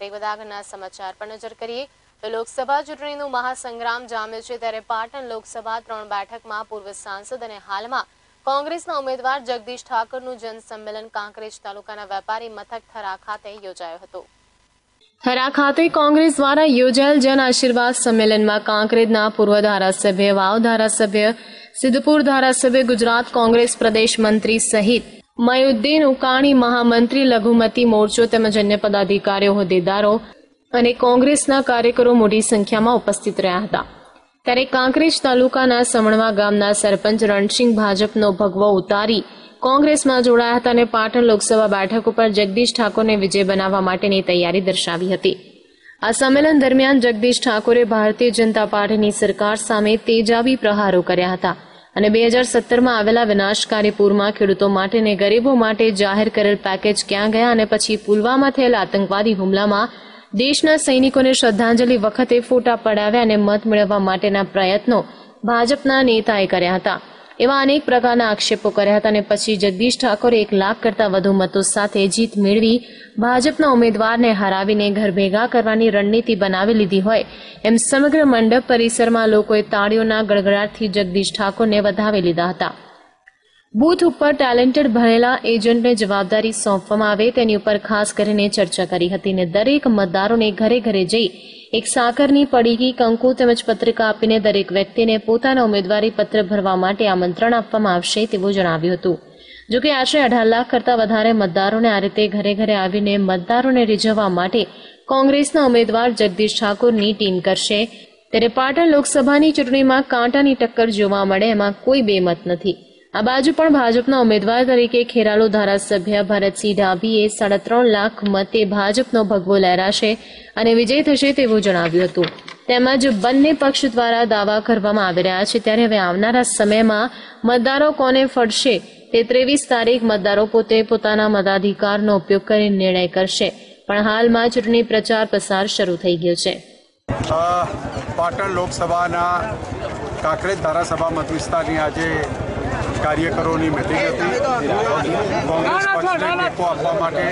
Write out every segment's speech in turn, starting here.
તે સમાચાર પર નજર કરીએ તો લોકસભા ચૂંટણીનું મહાસંગ્રામ જામ્યો છે ત્યારે પાટણ લોકસભા ત્રણ બેઠકમાં પૂર્વ સાંસદ અને હાલમાં કોંગ્રેસના ઉમેદવાર જગદીશ ઠાકોરનું જનસંમેલન કાંકરેજ તાલુકાના વેપારી મથક થરા ખાતે યોજાયો હતો. થરા ખાતે કોંગ્રેસ દ્વારા યોજાયેલ જન આશીર્વાદ સંમેલનમાં કાંકરેજના પૂર્વ ધારાસભ્ય, વાવ ધારાસભ્ય, સિદ્ધપુર ધારાસભ્ય, ગુજરાત કોંગ્રેસ પ્રદેશ મંત્રી સહિત મયુદ્દીન ઉકાણી મહામંત્રી લઘુમતી મોરચો તેમજ અન્ય પદાધિકારીઓ, હોદ્દેદારો અને કોંગ્રેસના કાર્યકરો મોટી સંખ્યામાં ઉપસ્થિત રહ્યા હતા. ત્યારે કાંકરેજ તાલુકાના સમણવા ગામના સરપંચ રણસિંહ ભાજપનો ભગવો ઉતારી કોંગ્રેસમાં જોડાયા હતા અને પાટણ લોકસભા બેઠક ઉપર જગદીશ ઠાકોરને વિજય બનાવવા માટેની તૈયારી દર્શાવી હતી. આ સંમેલન દરમિયાન જગદીશ ઠાકોરે ભારતીય જનતા પાર્ટીની સરકાર સામે તેજાબી પ્રહારો કર્યા હતા. અને બે હજાર સત્તરમાં આવેલા વિનાશકારી પૂરમાં ખેડૂતો માટે અને ગરીબો માટે જાહેર કરેલ પેકેજ ક્યાં ગયા અને પછી પુલવામા થયેલા આતંકવાદી હુમલામાં દેશના સૈનિકોને શ્રદ્ધાંજલિ વખતે ફોટા પડાવ્યા અને મત મેળવવા માટેના પ્રયત્નો ભાજપના નેતાએ કર્યા હતા. એવા અનેક પ્રકારના આક્ષેપો કર્યા હતા અને પછી જગદીશ ઠાકોરે એક લાખ કરતાં વધુ મતો સાથે જીત મેળવી ભાજપના ઉમેદવારને હરાવીને ઘર ભેગા કરવાની રણનીતિ બનાવી લીધી હોય એમ સમગ્ર મંડપ પરિસરમાં લોકોએ તાળીઓના ગડગડાટથી જગદીશ ઠાકોરને વધાવી લીધા હતા. બૂથ ઉપર ટેલેન્ટેડ ભણેલા એજન્ટને જવાબદારી સોંપવામાં આવે તેની ઉપર ખાસ કરીને ચર્ચા કરી હતી અને દરેક મતદારોને ઘરે ઘરે જઈ એક સાકરની પડીકી, કંકુ તેમજ પત્રિકા આપીને દરેક વ્યક્તિને પોતાના ઉમેદવારી પત્ર ભરવા માટે આમંત્રણ આપવામાં આવશે તેવું જણાવ્યું હતું. જોકે આશરે અઢાર લાખ કરતાં વધારે મતદારોને આ રીતે ઘરે ઘરે આવીને મતદારોને રીઝવવા માટે કોંગ્રેસના ઉમેદવાર જગદીશ ઠાકોરની ટીમ કરશે. ત્યારે પાટણ લોકસભાની ચૂંટણીમાં કાંટાની ટક્કર જોવા મળે, એમાં કોઈ બેમત નથી. આ બાજુ પણ ભાજપના ઉમેદવાર તરીકે ખેરાલુ ધારાસભ્ય ભરતસિંહ ડાભીએ સાડા ત્રણ લાખ મતે ભાજપનો ભગવો લહેરાશે અને વિજય થશે તેવું જણાવ્યું હતું. તેમજ બંને પક્ષ દ્વારા દાવા કરવામાં આવી રહ્યા છે. ત્યારે હવે આવનારા સમયમાં મતદારો કોને ફરશે તે ત્રેવીસ તારીખ મતદારો પોતે પોતાના મતાધિકારનો ઉપયોગ કરી નિર્ણય કરશે. પણ હાલમાં ચૂંટણી પ્રચાર પ્રસાર શરૂ થઈ ગયો છે. પાટણ લોકસભાના કાંકરેજ ધારાસભા મત વિસ્તારની આજે કાર્યકરોની મિટિંગ હતી. કોંગ્રેસ પક્ષને ટેકો આપવા માટે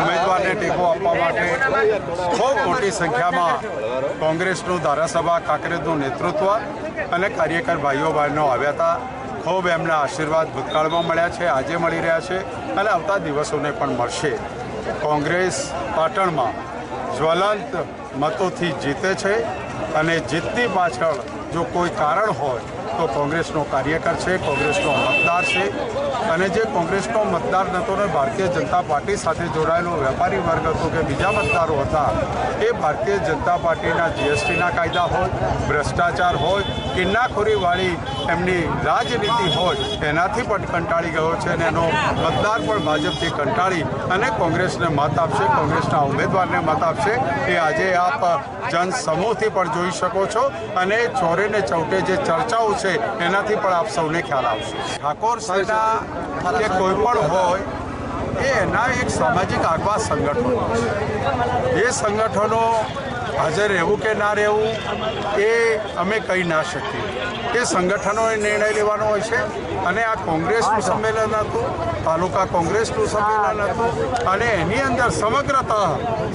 ઉમેદવારને ટેકો આપવા માટે ખૂબ મોટી સંખ્યામાં કોંગ્રેસનું ધારાસભા કાંકરેજનું નેતૃત્વ અને કાર્યકર ભાઈઓ બહેનો આવ્યા હતા. ખૂબ એમના આશીર્વાદ ભૂતકાળમાં મળ્યા છે આજે મળી રહ્યા છે અને આવતા દિવસોને પણ મળશે. કોંગ્રેસ પાટણમાં જ્વલંત મતોથી જીતે છે અને જીતની પાછળ જો કોઈ કારણ હોય તો કોંગ્રેસનો કાર્યકર છે, કોંગ્રેસનો મતદાર છે અને જે કોંગ્રેસનો મતદાર નહોતો ને ભારતીય જનતા પાર્ટી સાથે જોડાયેલો વેપારી વર્ગ હતો કે બીજા મતદારો હતા, એ ભારતીય જનતા પાર્ટીના જીએસટીના કાયદા હોય ભ્રષ્ટાચાર હોય કિન્નાખોરીવાળી એમની રાજનીતિ હોય એનાથી પણ કંટાળી ગયો છે અને એનો મતદાર પણ ભાજપથી કંટાળી અને કોંગ્રેસને મત આપશે, કોંગ્રેસના ઉમેદવારને મત આપશે. એ આજે આપ જનસમૂહથી પણ જોઈ શકો છો અને ચોરે ને ચૌટે જે ચર્ચાઓ છે, એનાથી પણ આપ સૌને ખ્યાલ આવશે. ઠાકોર સેના કે કોઈ પણ હોય, એ એના એક સામાજિક આગવા સંગઠનો છે. એ સંગઠનો હાજર રહેવું કે ના રહેવું, એ અમે કહી ના શકીએ. એ સંગઠનોએ નિર્ણય લેવાનો હોય છે અને આ કોંગ્રેસનું સંમેલન હતું તાલુકા કોંગ્રેસનું સંમેલન હતું અને એની અંદર સમગ્રત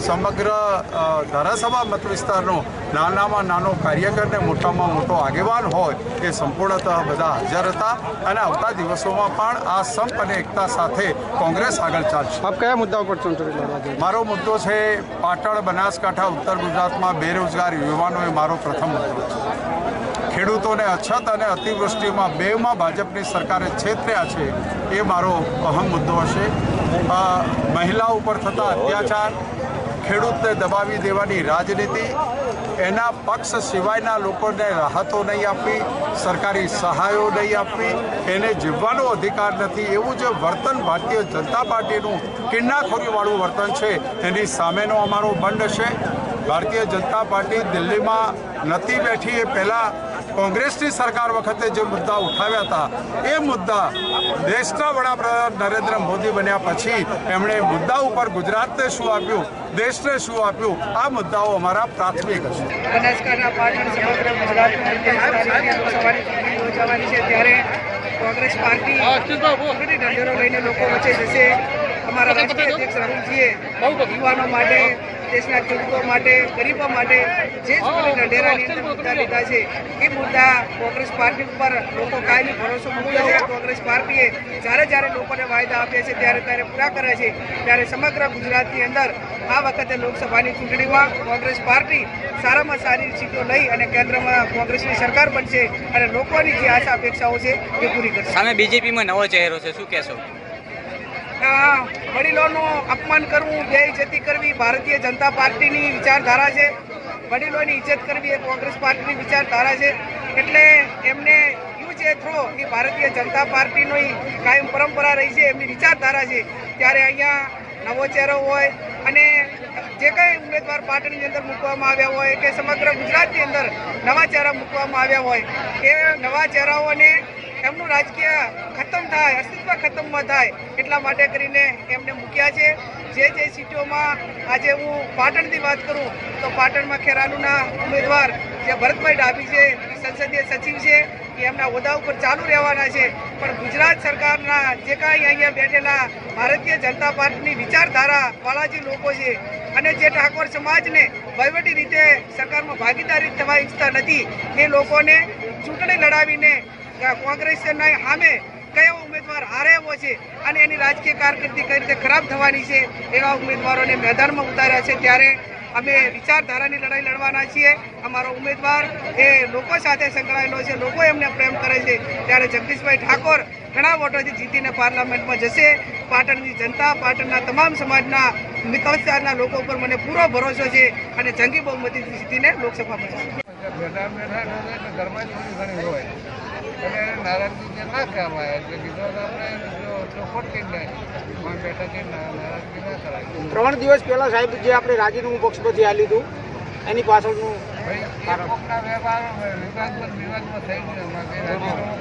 સમગ્ર ધારાસભા મત વિસ્તારનો નાનામાં નાનો કાર્યકર ને મોટામાં મોટો આગેવાન હોય એ સંપૂર્ણતઃ બધા હાજર હતા અને આવતા દિવસોમાં પણ આ સંપ અને એકતા સાથે કોંગ્રેસ આગળ ચાલશે. આપ કયા મુદ્દા ઉપર ચૂંટણી લડવા મારો મુદ્દો છે પાટણ બનાસકાંઠા ઉત્તર ગુજરાતમાં બેરોજગાર યુવાનો એ મારો પ્રથમ મુદ્દો છે. ખેડૂતોને અછત અને અતિવૃષ્ટિમાં બેમાં ભાજપની સરકારે છેતર્યા છે એ મારો અહમ મુદ્દો હશે. મહિલા ઉપર થતા અત્યાચાર, ખેડૂતને દબાવી દેવાની રાજનીતિ, એના પક્ષ સિવાયના લોકોને રાહતો નહીં આપવી, સરકારી સહાયો નહીં આપવી, એને જીવવાનો અધિકાર નથી. એવું જે વર્તન ભારતીય જનતા પાર્ટીનું કિન્નાખોરીવાળું વર્તન છે, એની સામેનો અમારો બંધ છે. ભારતીય જનતા પાર્ટી દિલ્હીમાં નથી બેઠી એ પહેલાં કોંગ્રેસની સરકાર વખતે જે મુદ્દા ઉઠાવ્યા હતા એ મુદ્દા દેશના વડાપ્રધાન નરેન્દ્ર મોદી બન્યા પછી એમણે મુદ્દા ઉપર ગુજરાતને શું આપ્યું દેશને શું આપ્યું આ મુદ્દાઓ અમારા પ્રાથમિક હશે. બનાસકાંઠા પાટણ સમગ્ર ગુજરાતમાં ત્રેવીસ તારીખે લોકસભાની ચૂંટણી યોજાવાની છે ત્યારે કોંગ્રેસ પાર્ટી ચૂંટણી ઢંઢેરો લઈને લોકો વચ્ચે જશે. અમારા રાષ્ટ્રીય અધ્યક્ષ રાહુલજીએ યુવાનો માટે દેશના ખેડૂતો માટે ગરીબો માટે જે અંદર મુદ્દા લીધા છે એ મુદ્દા કોંગ્રેસ પાર્ટી ઉપર લોકો કાયમી ભરોસો મૂક્યો છે. કોંગ્રેસ પાર્ટીએ જ્યારે જ્યારે લોકોને વાયદા આપ્યા છે ત્યારે ત્યારે પૂરા કરે છે ત્યારે સમગ્ર ગુજરાતની અંદર આ વખતે લોકસભાની ચૂંટણીમાં કોંગ્રેસ પાર્ટી સારામાં સારી સીટો લઈ અને કેન્દ્રમાં કોંગ્રેસની સરકાર બનશે અને લોકોની જે આશા અપેક્ષાઓ છે એ પૂરી કરશે. સામે બીજેપીમાં નવો ચહેરો છે શું કહેશો? વડીલોનું અપમાન કરવું, બેઇજ્જતી કરવી ભારતીય જનતા પાર્ટીની વિચારધારા છે. વડીલોની ઇજ્જત કરવી એ કોંગ્રેસ પાર્ટીની વિચારધારા છે. એટલે એમને યુ છે થ્રો એ ભારતીય જનતા પાર્ટીની કાયમ પરંપરા રહી છે, એમની વિચારધારા છે. ત્યારે અહીંયા નવો ચહેરો હોય અને જે કંઈ ઉમેદવાર પાટણની અંદર મૂકવામાં આવ્યા હોય કે સમગ્ર ગુજરાતની અંદર નવા ચહેરા મૂકવામાં આવ્યા હોય, એ નવા ચહેરાઓને એમનું રાજકીય ખતમ થાય, અસ્તિત્વ ખતમ ન થાય, એટલા માટે કરીને એમને મૂક્યા છે. જે જે સીટોમાં આજે હું પાટણની વાત કરું, તો પાટણમાં ખેરાલુના ઉમેદવાર જે ભરતભાઈ ડાભી છે, સંસદીય સચિવ છે, એ એમના હોદ્દા ઉપર ચાલુ રહેવાના છે. પણ ગુજરાત સરકારના જે કાંઈ અહીંયા બેઠેલા ભારતીય જનતા પાર્ટીની વિચારધારા વાળા જે લોકો છે અને જે ઠાકોર સમાજને વહીવટી રીતે સરકારમાં ભાગીદારી થવા ઈચ્છતા નથી, એ લોકોને ચૂંટણી લડાવીને કોંગ્રેસના સામે કયો ઉમેદવાર હારે એવો છે અને એની રાજકીય કારકિર્દી કઈ રીતે ખરાબ થવાની છે એવા ઉમેદવારોને મેદાનમાં ઉતાર્યા છે. ત્યારે અમે વિચારધારાની લડાઈ લડવાના છીએ. અમારો ઉમેદવાર એ લોકો સાથે સંકળાયેલો છે, લોકો એમને પ્રેમ કરે છે. ત્યારે જગદીશભાઈ ઠાકોર ઘણા વોટોથી જીતીને પાર્લામેન્ટમાં જશે. પાટણની જનતા, પાટણના તમામ સમાજના વિસ્તારના લોકો ઉપર મને પૂરો ભરોસો છે અને જંગી બહુમતીથી જીતીને લોકસભામાં જશે અને નારાયણજી જે ના કહેવાય. એટલે કીધું આપણે જો ચોખવટ કરી નાખી બેઠા છે નારાયણજી ના કરાય. ત્રણ દિવસ પહેલા સાહેબ જે આપણે રાજીનું પક્ષ પછી આ લીધું એની પાછળનું ભાઈ વેપાર વિવાદમાં વિવાદમાં થઈ ગયો. રાજીનામું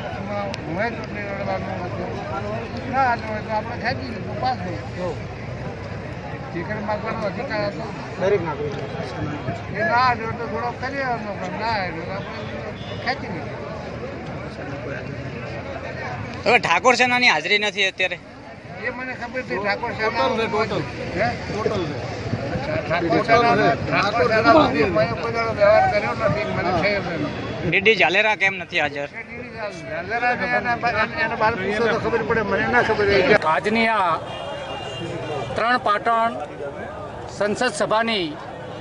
હું ચૂંટણી લડવાનું હતું. ના હાલ હોય તો આપણે ખેંચી લીધું પાસ જો ટિકિટ માગવાનો અધિકાર હતો. દરેક નાગરિક. એ ના હાલ્યો તો થોડો કરી ના તો આપણે ખેંચી લીધું હવે ઠાકોર સેનાની હાજરી નથી અત્યારે. એ મને ખબર છે ઠાકોર સેના મને છે. ડીડી ઝાલેરા કેમ નથી હાજર? આજની આ ત્રણ પાટણ સંસદ સભાની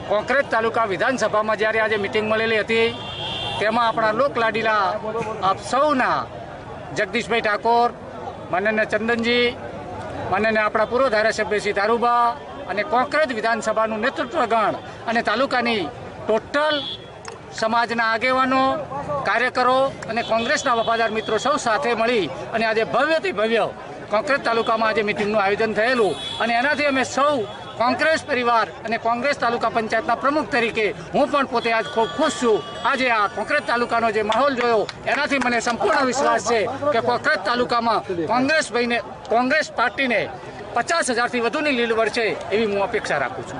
કોંક્રેટ તાલુકા વિધાનસભામાં જ્યારે આજે મિટિંગ મળેલી હતી તેમાં આપણા લોકલાડીલા આપ સૌના જગદીશભાઈ ઠાકોર, માનનીય ચંદનજી, માનનીય આપણા પૂર્વ ધારાસભ્ય શ્રી દારૂબા અને કોંકરેજ વિધાનસભાનું નેતૃત્વગણ અને તાલુકાની ટોટલ સમાજના આગેવાનો, કાર્યકરો અને કોંગ્રેસના વફાદાર મિત્રો સૌ સાથે મળી અને આજે ભવ્યથી ભવ્ય કોંગ્રેસ તાલુકામાં આજે મિટિંગનું આયોજન થયેલું. અને એનાથી અમે સૌ કોંગ્રેસ પરિવાર અને કોંગ્રેસ તાલુકા પંચાયતના પ્રમુખ તરીકે હું પણ પોતે આજ ખૂબ ખુશ છું. આજે આ કોંગ્રેસ તાલુકાનો જે માહોલ જોયો એનાથી મને સંપૂર્ણ વિશ્વાસ છે કે કોંગ્રેસ તાલુકામાં કોંગ્રેસ ભાઈને કોંગ્રેસ પાર્ટીને પચાસ હજારથી વધુની લીડ છે એવી હું અપેક્ષા રાખું છું.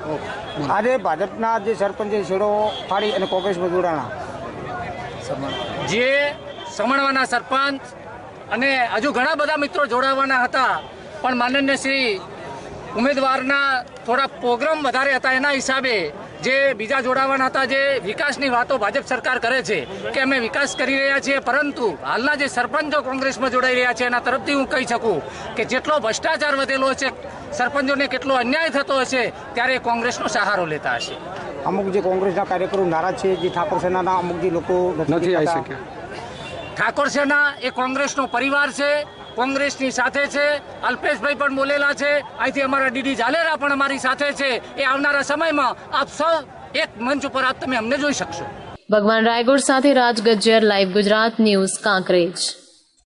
આજે ભાજપના જે સરપંચ છેડો ફાડી અને કોંગ્રેસ જોડાણા જે સમણવાના સરપંચ અને હજુ ઘણા બધા મિત્રો જોડાવાના હતા પણ માનન્ય શ્રી ઉમેદવારના થોડા પ્રોગ્રામ વધારે હતા એના હિસાબે જે બીજા જોડાવાના હતા જે વિકાસની વાતો ભાજપ સરકાર કરે છે કે અમે વિકાસ કરી રહ્યા છીએ પરંતુ હાલના જે સરપંચો કોંગ્રેસમાં જોડાઈ રહ્યા છે એના તરફથી હું કહી શકું કે જેટલો ભ્રષ્ટાચાર વધેલો છે સરપંચોને કેટલો અન્યાય થતો હશે ત્યારે એ કોંગ્રેસનો સહારો લેતા હશે. અમુક જે કોંગ્રેસના કાર્યકરો નારાજ છે જે ઠાકોર સેનાના અમુક જે લોકો નથી આવી શક્યા. ઠાકોર સેના એ કોંગ્રેસનો પરિવાર છે કોંગ્રેસની સાથે છે. અલ્પેશભાઈ પણ બોલેલા છે. અહીંથી અમારા ડીડી ઝાલેરા પણ અમારી સાથે છે. એ આવનારા સમયમાં આપ સૌ એક મંચ ઉપર આપ તમે અમને જોઈ શકશો. ભગવાન રાયગુડ સાથે રાજ ગજ્જર લાઈવ ગુજરાત ન્યૂઝ, કાંકરેજ.